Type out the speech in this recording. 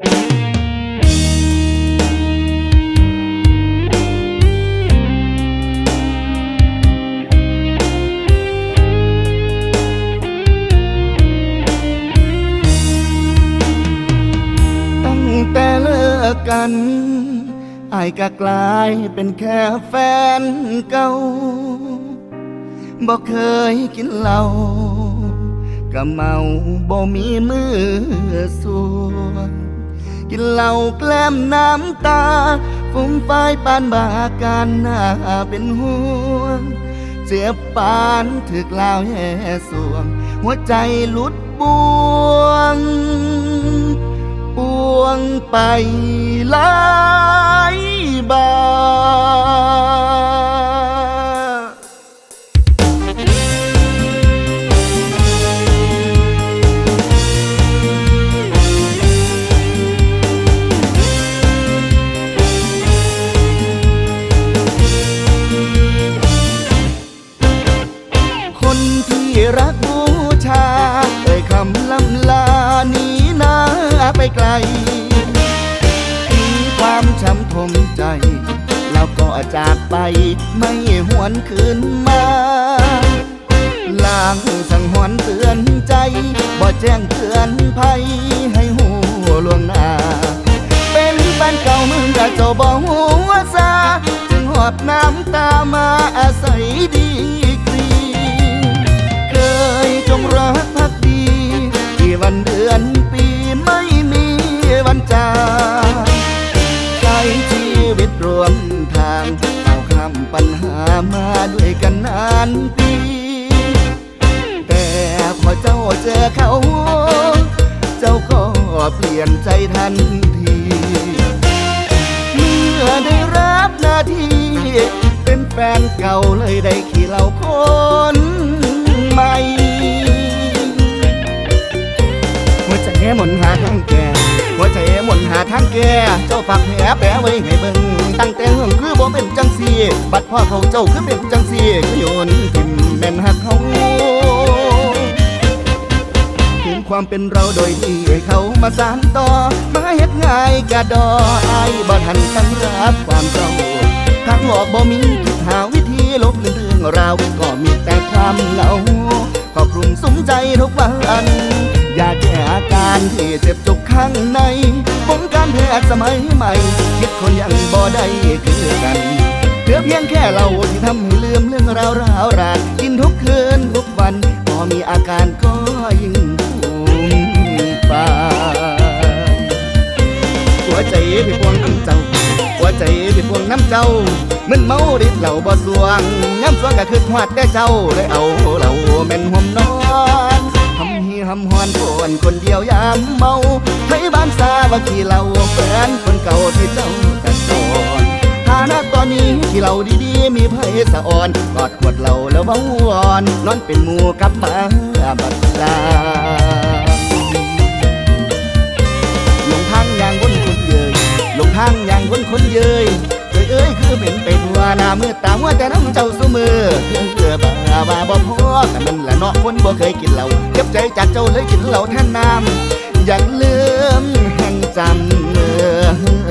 ตั้งแต่เลิกกันอายก็กลายเป็นแค่แฟนเก่าบอกเคยกินเหล้าก็เมาบ่มีมือสวน กินเหล้าแกล้มน้ำตา ฟุ้งไฟปานบาการหน้าเป็นห่วง เจ็บปานถึกลาวแห่สวง หัวใจลุดบวงปวงไปหลาย ไกลทิ้งความช้ำทมใจ แล้วก็จากไปไม่หวนคืนมาลางสังหรณ์เตือนใจ บ่แจ้งเตือนภัยให้หูล่วงหน้า เป็นแฟนเก่ามึงกับเจ้าบ่หัวซาจึงหอบน้ำตามาอาศัยดี เจ้าเจอเขา เจ้าก็เปลี่ยนใจทันที เมื่อได้รับหน้าที่ เป็นแฟนเก่าเลยได้ขี่เหล่าคนใหม่ หัวใจหมุนหาทางแก่หัวใจหมุนหาทางแก่เจ้าฝากแผลแปะไว้ให้เบิ่งตั้งแต่เฮิงคือบ่เป็นจังสีบัดพ่อเขาเจ้าคือเป็นจังสีคือโยนทิมแม่นหักเขา ความเป็นเราโดยที่ให้เขามาสานต่อ มาเฮ็ดง่ายกะดออายบ่ทันตั้งรับความเศร้าทางออกบ่มีคิดหาวิธีลบเลือนเรื่องราวก็มีแต่ความเหงาขอบคลุมสุมใจทุกวันอยากแก้อาการที่เจ็บจุกข้างในผมการแพทย์สมัยใหม่ คิดคนยังบ่ได้คือกันเพื่อเพียงแค่เราที่ทำให้ลืมเรื่องราวราวรากินทุกคืนทุกวัน พอมีอาการก็ยิ่ง น้ำเจ้ามึนเมาดิดเหล่าบ่สวงย้ำสวงก็คือหวาดแต่เจ้าเลยเอาเหล่าแม่นห่มนอนทำฮีทำฮอนปวนคนเดียวยามเมาให้บ้านซาว่าขี่เหล่าแฟนคนเก่าที่เจ้าจะสอนฐานะตอนนี้ที่เราดีๆ มีไผสะอ่อนกอดขวดเหล้าแล้วเบาหวอน นอนเป็นหมูกับหมาบัดลาลงทางยางวนคนเยยลงทางยางวนคนเยย อ้ยเอ้ยคือเป็นเปทั่วหน้ามือตามัวแต่น้ำเจ้าสมือเพื่อบ่าว่าบ่พอกันนั่นแหละเนาะคนบ่เคยกินเหล้าเก็บใจจากเจ้าเลยกินเหล้าแทนน้ำอยากลืมแห่งจำ